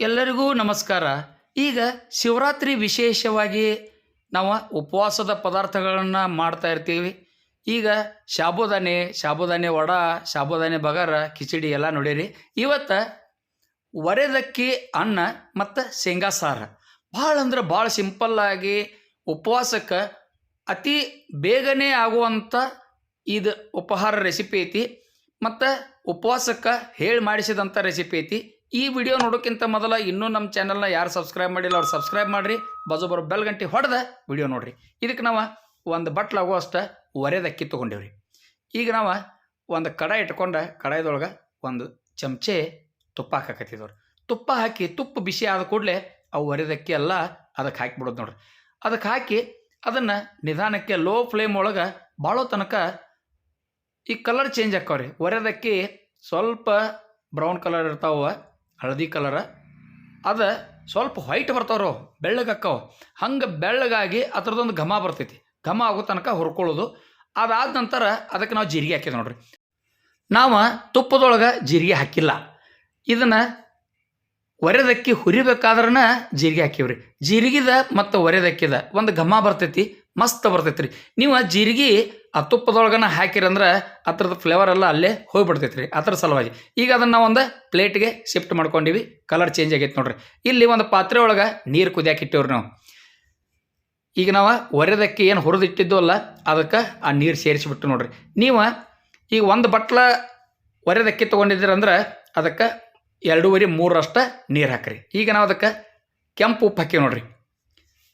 ಎಲ್ಲರಿಗೂ ನಮಸ್ಕಾರ. ಈಗ ಶಿವರಾತ್ರಿ ವಿಶೇಷವಾಗಿ ನಾವು ಉಪವಾಸದ ಪದಾರ್ಥಗಳನ್ನು ಮಾಡ್ತಾ ಇರ್ತೀವಿ. ಈಗ ಸಾಬುದಾನೆ ಸಾಬುದಾನೆ ವಡ ಸಾಬುದಾನೆ ಬಗಾರ, ಕಿಚಡಿ ಎಲ್ಲ ನೋಡಿರಿ. ಇವತ್ತು ಒರೆದಕ್ಕಿ ಅನ್ನ ಮತ್ತು ಶೇಂಗಾ ಸಾರು. ಭಾಳ ಅಂದ್ರೆ ಭಾಳ ಸಿಂಪಲ್ಲಾಗಿ ಉಪವಾಸಕ್ಕೆ ಅತಿ ಬೇಗನೆ ಆಗುವಂಥ ಇದು ಉಪಹಾರ ರೆಸಿಪಿ ಐತಿ. ಮತ್ತು ಉಪವಾಸಕ್ಕೆ ಹೇಳಿ ಮಾಡಿಸಿದಂಥ ರೆಸಿಪಿ ಐತಿ. ಈ ವಿಡಿಯೋ ನೋಡೋಕ್ಕಿಂತ ಮೊದಲ ಇನ್ನೂ ನಮ್ಮ ಚಾನಲ್ನ ಯಾರು ಸಬ್ಸ್ಕ್ರೈಬ್ ಮಾಡಿಲ್ಲ ಅವ್ರು ಸಬ್ಸ್ಕ್ರೈಬ್ ಮಾಡಿರಿ. ಬಾಜು ಬರೋ ಬೆಲ್ ಗಂಟೆ ಹೊಡೆದ ವಿಡಿಯೋ ನೋಡಿರಿ. ಇದಕ್ಕೆ ನಾವು ಒಂದು ಬಟ್ಲಾಗೋ ಅಷ್ಟು ಒರೆದಕ್ಕಿ ತೊಗೊಂಡೇವ್ರಿ. ಈಗ ನಾವು ಒಂದು ಕಡಾಯಿ ಇಟ್ಕೊಂಡು ಕಡಾಯ್ದೊಳಗೆ ಒಂದು ಚಮಚೆ ತುಪ್ಪ ಹಾಕಕತ್ತಿದ್ದವ್ರಿ ತುಪ್ಪ ಹಾಕಿ ತುಪ್ಪ ಬಿಸಿ ಆದ ಕೂಡಲೇ ಅವು ಒರೆದಕ್ಕಿ ಎಲ್ಲ ಅದಕ್ಕೆ ಹಾಕಿಬಿಡೋದು ನೋಡ್ರಿ. ಅದಕ್ಕೆ ಹಾಕಿ ಅದನ್ನು ನಿಧಾನಕ್ಕೆ ಲೋ ಫ್ಲೇಮ್ ಒಳಗೆ ಭಾಳೋ ತನಕ ಈ ಕಲರ್ ಚೇಂಜ್ ಆಕ್ಕವ್ರಿ ಒರೆದಕ್ಕಿ ಸ್ವಲ್ಪ ಬ್ರೌನ್ ಕಲರ್ ಇರ್ತಾವ ಹಳದಿ ಕಲರ? ಅದ ಸ್ವಲ್ಪ ವೈಟ್ ಬರ್ತಾವ್ರು, ಬೆಳ್ಳಗೆ ಹಂಗ ಹಂಗೆ ಬೆಳ್ಳಗಾಗಿ ಅದ್ರದ್ದೊಂದು ಘಮ ಬರ್ತೈತಿ. ಘಮ ಆಗೋ ತನಕ ಹುರ್ಕೊಳ್ಳೋದು. ಅದಾದ ನಂತರ ಅದಕ್ಕೆ ನಾವು ಜೀರಿಗೆ ಹಾಕಿದ್ವಿ ನೋಡ್ರಿ. ನಾವು ತುಪ್ಪದೊಳಗೆ ಜೀರಿಗೆ ಹಾಕಿಲ್ಲ. ಇದನ್ನು ಒರೆದಕ್ಕಿ ಹುರಿಬೇಕಾದ್ರನ ಜೀರಿಗೆ ಹಾಕಿವ್ರಿ. ಜೀರಿಗಿದ ಮತ್ತು ಒರೆದಕ್ಕಿದ ಒಂದು ಘಮ ಬರ್ತೈತಿ, ಮಸ್ತ್ ಬರ್ತೈತಿ ರೀ ನೀವು ಜೀರಿಗೆ ಆ ತುಪ್ಪದೊಳಗನ ಹಾಕಿರಂದ್ರೆ ಅದ್ರದ್ದು ಫ್ಲೇವರ್ ಎಲ್ಲ ಅಲ್ಲೇ ಹೋಗ್ಬಿಡ್ತೈತಿ ರೀ ಅದ್ರ ಸಲುವಾಗಿ. ಈಗ ಅದನ್ನು ನಾವು ಒಂದು ಪ್ಲೇಟ್ಗೆ ಶಿಫ್ಟ್ ಮಾಡ್ಕೊಂಡಿವಿ ಕಲರ್ ಚೇಂಜ್ ಆಗೈತೆ ನೋಡ್ರಿ. ಇಲ್ಲಿ ಒಂದು ಪಾತ್ರೆ ಒಳಗೆ ನೀರು ಕುದಿಯಾಕೆ ಇಟ್ಟಿವ್ರಿ ನಾವು. ಈಗ ನಾವು ಒರೆದಕ್ಕೆ ಏನು ಹುರಿದಿಟ್ಟಿದ್ದು ಅಲ್ಲ, ಅದಕ್ಕೆ ಆ ನೀರು ಸೇರಿಸಿಬಿಟ್ಟು ನೋಡ್ರಿ. ನೀವು ಈಗ ಒಂದು ಬಟ್ಲ ಒರೆದಕ್ಕಿ ತೊಗೊಂಡಿದ್ದೀರಂದ್ರೆ ಅದಕ್ಕೆ ಎರಡೂವರೆ ಮೂರರಷ್ಟು ನೀರು ಹಾಕ್ರಿ. ಈಗ ನಾವು ಅದಕ್ಕೆ ಕೆಂಪು ಉಪ್ಪು ಹಾಕಿವಿ ನೋಡ್ರಿ.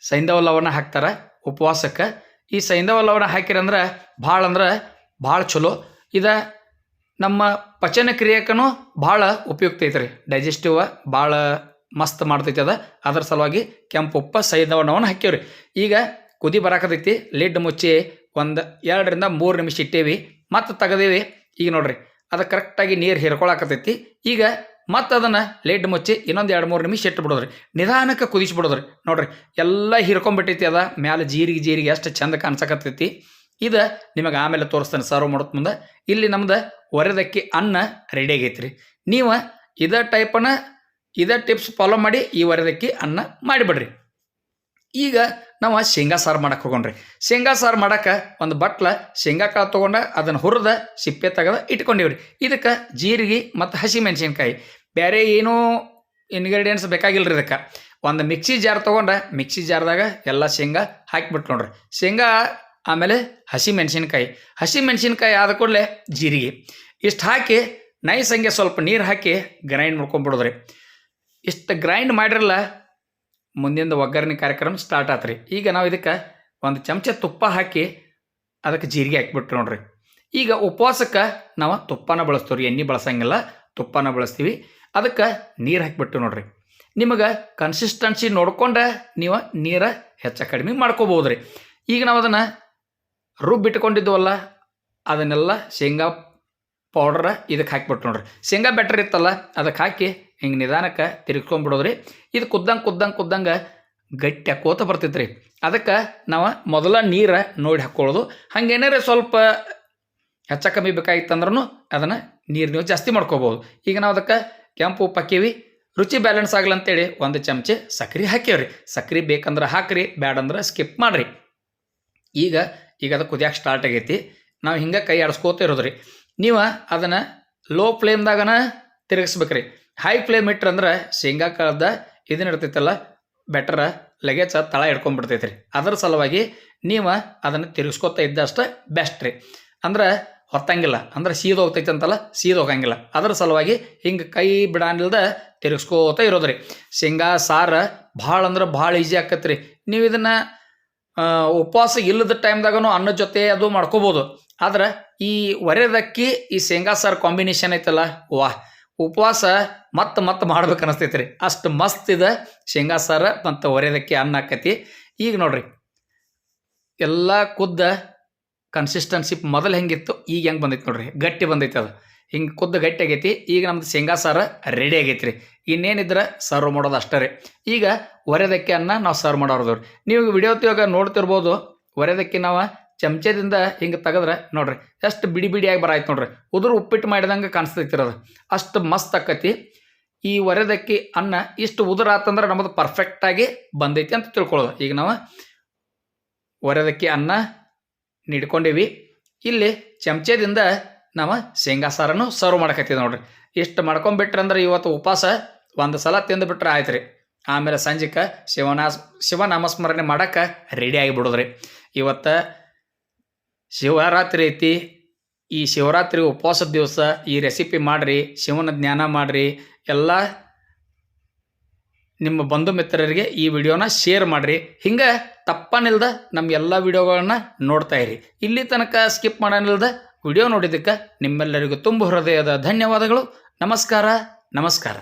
ಸೈಂಧವ ಲವಣ ಹಾಕ್ತಾರೆ ಉಪವಾಸಕ್ಕೆ. ಈ ಸೈಂಧವ ಲವಣ ಹಾಕಿರಂದ್ರೆ ಭಾಳ ಅಂದ್ರೆ ಭಾಳ ಚಲೋ. ಇದು ನಮ್ಮ ಪಚನ ಕ್ರಿಯಕ್ಕೂ ಭಾಳ ಉಪಯುಕ್ತ ಐತ್ರಿ. ಡೈಜೆಸ್ಟಿವ್ ಭಾಳ ಮಸ್ತ್ ಮಾಡ್ತೈತಿ ಅದ. ಅದ್ರ ಸಲುವಾಗಿ ಕೆಂಪು ಉಪ್ಪು ಸೈಂಧವನವನ್ನು ಹಾಕೀವ್ರಿ ಈಗ ಕುದಿ ಬರಾಕತೈತಿ, ಲಿಡ್ ಮುಚ್ಚಿ ಒಂದು ಎರಡರಿಂದ ಮೂರು ನಿಮಿಷ ಇಟ್ಟೇವಿ. ಮತ್ತು ತೆಗ್ದೇವಿ. ಈಗ ನೋಡ್ರಿ, ಅದು ಕರೆಕ್ಟಾಗಿ ನೀರು ಹೀರ್ಕೊಳಕತ್ತೈತಿ ಈಗ ಮತ್ತೆ ಅದನ್ನು ಲೇಟ್ ಮುಚ್ಚಿ ಇನ್ನೊಂದು ಎರಡು ಮೂರು ನಿಮಿಷ ಇಟ್ಟು ಬಿಡೋದ್ರಿ. ನಿಧಾನಕ್ಕೆ ಕುದಿಸಿಬಿಡೋದ್ರಿ ನೋಡ್ರಿ, ಎಲ್ಲ ಹಿರ್ಕೊಂಬಿಟ್ಟೈತಿ ಅದ, ಮ್ಯಾಲೆ ಜೀರಿಗೆ ಜೀರಿಗೆ ಎಷ್ಟು ಚಂದ ಕಾಣಿಸಕತ್ತೈತಿ. ಇದು ನಿಮಗೆ ಆಮೇಲೆ ತೋರಿಸ್ತೇನೆ ಸರ್ವ್ ಮಾಡೋದು ಮುಂದೆ. ಇಲ್ಲಿ ನಮ್ದು ಒರೆದಕ್ಕಿ ಅನ್ನ ರೆಡಿ ಆಗೈತ್ರಿ. ನೀವು ಇದೇ ಟೈಪನ್ನು ಇದೇ ಟಿಪ್ಸ್ ಫಾಲೋ ಮಾಡಿ ಈ ಒರೆದಕ್ಕಿ ಅನ್ನ ಮಾಡಿಬಿಡ್ರಿ. ಈಗ ನಾವು ಶೇಂಗಾ ಸಾರು ಮಾಡಕ್ಕೆ ಹೋಗೋಣ್ರಿ. ಶೇಂಗಾ ಸಾರು ಮಾಡಕ್ಕೆ ಒಂದು ಬಟ್ಲ, ಶೇಂಗಾ ಕಾಳು ತೊಗೊಂಡ ಅದನ್ನು ಹುರಿದ ಸಿಪ್ಪೆ ತೆಗೆದ ಇಟ್ಕೊಂಡಿವ್ರಿ. ಇದಕ್ಕೆ ಜೀರಿಗೆ ಮತ್ತು ಹಸಿಮೆಣ್ಸಿನ್ಕಾಯಿ ಬೇರೆ ಏನೂ ಇಂಗ್ರೀಡಿಯೆಂಟ್ಸ್ ಬೇಕಾಗಿಲ್ಲ ರೀ ಇದಕ್ಕೆ. ಒಂದು ಮಿಕ್ಸಿ ಜಾರ್ ತೊಗೊಂಡ ಮಿಕ್ಸಿ ಜಾರ್ದಾಗ ಎಲ್ಲ ಶೇಂಗಾ ಹಾಕಿಬಿಟ್ಟು ನೋಡ್ರಿ. ಶೇಂಗಾ ಆಮೇಲೆ ಹಸಿಮೆಣ್ಸಿನ್ಕಾಯಿ ಹಸಿಮೆಣ್ಸಿನ್ಕಾಯಿ ಆದ ಕೂಡಲೇ ಜೀರಿಗೆ. ಇಷ್ಟು ಹಾಕಿ ನೈಸಂಗೆ ಸ್ವಲ್ಪ ನೀರು ಹಾಕಿ ಗ್ರೈಂಡ್ ಮಾಡ್ಕೊಂಬಿಡೋದ್ರಿ. ಇಷ್ಟು ಗ್ರೈಂಡ್ ಮಾಡಿರಲ್ಲ ಮುಂದಿನ ಒಗ್ಗರಣೆ ಕಾರ್ಯಕ್ರಮ ಸ್ಟಾರ್ಟ್ ಆತ್ರಿ. ಈಗ ನಾವು ಇದಕ್ಕೆ ಒಂದು ಚಮಚ ತುಪ್ಪ ಹಾಕಿ ಅದಕ್ಕೆ ಜೀರಿಗೆ ಹಾಕ್ಬಿಟ್ರಿ ನೋಡ್ರಿ. ಈಗ ಉಪವಾಸಕ್ಕೆ ನಾವು ತುಪ್ಪನ ಬಳಸ್ತೀವಿ ರೀ ಎಣ್ಣೆ ಬಳಸಂಗಿಲ್ಲ, ತುಪ್ಪನ ಬಳಸ್ತೀವಿ. ಅದಕ್ಕೆ ನೀರು ಹಾಕಿಬಿಟ್ಟು ನೋಡ್ರಿ. ನಿಮಗೆ ಕನ್ಸಿಸ್ಟೆನ್ಸಿ ನೋಡ್ಕೊಂಡು ನೀವು ನೀರು ಹೆಚ್ಚು ಕಡಿಮೆ ಮಾಡ್ಕೋಬೋದು ರೀ ಈಗ ನಾವು ಅದನ್ನು ರುಬ್ಬಿಟ್ಕೊಂಡಿದ್ವಲ್ಲ, ಅದನ್ನೆಲ್ಲ ಶೇಂಗಾ ಪೌಡ್ರ ಇದಕ್ಕೆ ಹಾಕಿಬಿಟ್ಟು ನೋಡ್ರಿ. ಶೇಂಗಾ ಬೆಟ್ರ್ ಇತ್ತಲ್ಲ ಅದಕ್ಕೆ ಹಾಕಿ ಹಿಂಗೆ ನಿಧಾನಕ್ಕೆ ತಿರ್ಗ್ಕೊಂಡ್ಬಿಡೋದ್ರಿ ಇದು ಕುದ್ದಂಗೆ ಕುದ್ದಂಗೆ ಕುದ್ದಂಗೆ ಗಟ್ಟಿ ಹಾಕೋತ ಬರ್ತೈತ್ರಿ. ಅದಕ್ಕೆ ನಾವು ಮೊದಲ ನೀರು ನೋಡಿ ಹಾಕ್ಕೊಳ್ಳೋದು ಹಂಗೇನಾರ ಸ್ವಲ್ಪ ಹೆಚ್ಚ ಕಮ್ಮಿ ಬೇಕಾಗಿತ್ತಂದ್ರೂ ಅದನ್ನು ನೀರು ನೀವು ಜಾಸ್ತಿ ಮಾಡ್ಕೋಬೋದು. ಈಗ ನಾವು ಅದಕ್ಕೆ ಕೆಂಪು ಉಪ್ಪು ಹಾಕೀವಿ. ರುಚಿ ಬ್ಯಾಲೆನ್ಸ್ ಆಗ್ಲಂತೇಳಿ ಒಂದು ಚಮಚೆ ಸಕ್ರೆ ಹಾಕೇವ್ರಿ ಸಕ್ರೆ ಬೇಕಂದ್ರೆ ಹಾಕ್ರಿ, ಬ್ಯಾಡಂದ್ರೆ ಸ್ಕಿಪ್ ಮಾಡಿರಿ. ಈಗ ಈಗ ಅದು ಕುದಿಯಕ್ಕೆ ಸ್ಟಾರ್ಟ್ ಆಗೈತಿ. ನಾವು ಹಿಂಗೆ ಕೈ ಆಡಿಸ್ಕೋತ ಇರೋದ್ರಿ. ನೀವು ಅದನ್ನು ಲೋ ಫ್ಲೇಮ್ದಾಗನ ತಿರುಗಿಸ್ಬೇಕ್ರಿ. ಹೈ ಫ್ಲೇಮ್ ಇಟ್ರಂದ್ರೆ ಶೇಂಗಾ ಕಾಳದ ಇದನ್ನ ಇರ್ತೈತಲ್ಲ ಬೆಟರ ಲಗೇಜ್ ತಳ ಹಿಡ್ಕೊಂಡ್ಬಿಡ್ತೈತೆ ರೀ ಅದರ ಸಲುವಾಗಿ ನೀವು ಅದನ್ನು ತಿರುಗಿಸ್ಕೊತಾ ಇದ್ದಷ್ಟು ಬೆಸ್ಟ್ ರೀ. ಅಂದ್ರೆ ಹೊತ್ತಂಗಿಲ್ಲ, ಅಂದ್ರೆ ಸೀದ ಹೋಗ್ತೈತೆ ಅಂತಲ್ಲ, ಸೀದ ಹೋಗಂಗಿಲ್ಲ. ಅದರ ಸಲುವಾಗಿ ಹಿಂಗೆ ಕೈ ಬಿಡಾನಿಲ್ದ ತಿರುಗಿಸ್ಕೋತ ಇರೋದ್ರಿ. ಶೇಂಗಾ, ಸಾರು ಭಾಳ ಅಂದ್ರೆ ಭಾಳ ಈಸಿ ಆಕತ್ರಿ. ನೀವು ಇದನ್ನು ಉಪವಾಸ ಇಲ್ಲದ ಟೈಮ್ದಾಗನು ಅನ್ನದ ಜೊತೆ ಅದು ಮಾಡ್ಕೋಬೋದು. ಆದ್ರೆ ಈ ಒರೆದಕ್ಕಿ ಈ ಶೇಂಗಾ ಸಾರು ಕಾಂಬಿನೇಷನ್ ಐತಲ್ಲ ವಾಹ್ ಉಪವಾಸ ಮತ್ತೆ ಮತ್ತೆ ಮಾಡ್ಬೇಕು ಅನಿಸ್ತೈತೆ ರೀ ಅಷ್ಟು ಮಸ್ತ್ ಇದೆ ಶೇಂಗಾ ಸಾರು ಮತ್ತು ಒರೆದಕ್ಕಿ ಅನ್ನ ಆಕತಿ. ಈಗ ನೋಡ್ರಿ, ಎಲ್ಲ ಕುದ್ದ ಕನ್ಸಿಸ್ಟೆನ್ಸಿ ಮೊದಲು ಹೆಂಗಿತ್ತು, ಈಗ ಹೆಂಗೆ ಬಂದೈತಿ ನೋಡ್ರಿ, ಗಟ್ಟಿ ಬಂದೈತೆ ಅದು. ಹಿಂಗೆ ಕುದ್ದ ಗಟ್ಟಿ ಆಗೈತಿ, ಈಗ ನಮ್ದು ಶೇಂಗಾ ಸಾರು ರೆಡಿ ಆಗೈತಿ ರೀ ಇನ್ನೇನಿದ್ರೆ ಸರ್ವ್ ಮಾಡೋದು ಅಷ್ಟೇ ರೀ. ಈಗ ಒರೆದಕ್ಕೆ ಅನ್ನ ನಾವು ಸರ್ವ್ ಮಾಡೋರ್ದವ್ರಿ ನೀವು ವಿಡಿಯೋ ಇವಾಗ ನೋಡ್ತಿರ್ಬೋದು, ಒರೆದಕ್ಕೆ ನಾವು ಚಮಚದಿಂದ ಹಿಂಗೆ ತೆಗೆದ್ರೆ ನೋಡ್ರಿ, ಎಷ್ಟು ಬಿಡಿ ಬಿಡಿಯಾಗಿ ಬರಾಯ್ತು ನೋಡ್ರಿ. ಉದುರು ಉಪ್ಪಿಟ್ಟು ಮಾಡಿದಂಗೆ ಕಾಣಿಸ್ತೈತಿ ಅದು ಅಷ್ಟು ಮಸ್ತ್ ಆಕತಿ. ಈ ಒರೆದಕ್ಕಿ ಅನ್ನ ಇಷ್ಟು ಉದುರ ಆತಂದ್ರೆ ನಮ್ಮದು ಪರ್ಫೆಕ್ಟಾಗಿ ಬಂದೈತಿ ಅಂತ ತಿಳ್ಕೊಳ್ಳೋದು. ಈಗ ನಾವು ಒರೆದಕ್ಕಿ ಅನ್ನ ನೀಡ್ಕೊಂಡೀವಿ. ಇಲ್ಲಿ ಚಮಚದಿಂದ ನಾವು ಶೇಂಗಾ ಸಾರನ್ನು ಸರ್ವ್ ಮಾಡಕತ್ತೀವಿ ನೋಡ್ರಿ. ಇಷ್ಟು ಮಾಡ್ಕೊಂಬಿಟ್ರಂದ್ರೆ ಇವತ್ತು ಉಪವಾಸ ಒಂದು ಸಲ ತಿಂದುಬಿಟ್ರೆ ಆಯ್ತು ರೀ ಆಮೇಲೆ ಸಂಜೆಗೆ ಶಿವನಾಸ್ ಶಿವನಾಮಸ್ಮರಣೆ ಮಾಡಕ್ಕೆ ರೆಡಿ ಆಗಿಬಿಡೋದ್ರಿ. ಇವತ್ತು ಶಿವರಾತ್ರಿ ಐತಿ. ಈ ಶಿವರಾತ್ರಿ ಉಪವಾಸದ ದಿವಸ ಈ ರೆಸಿಪಿ ಮಾಡಿರಿ, ಶಿವನ ಜ್ಞಾನ ಮಾಡಿರಿ. ಎಲ್ಲ ನಿಮ್ಮ ಬಂಧು ಮಿತ್ರರಿಗೆ ಈ ವಿಡಿಯೋನ ಶೇರ್ ಮಾಡಿರಿ. ಹಿಂಗೆ ತಪ್ಪನಿಲ್ದ ನಮ್ಮ ಎಲ್ಲ ವಿಡಿಯೋಗಳನ್ನ ನೋಡ್ತಾ ಇರಿ. ಇಲ್ಲಿ ತನಕ ಸ್ಕಿಪ್ ಮಾಡೋನಿಲ್ದ ವಿಡಿಯೋ ನೋಡಿದ್ದಕ್ಕೆ ನಿಮ್ಮೆಲ್ಲರಿಗೂ ತುಂಬ ಹೃದಯದ ಧನ್ಯವಾದಗಳು. ನಮಸ್ಕಾರ ನಮಸ್ಕಾರ.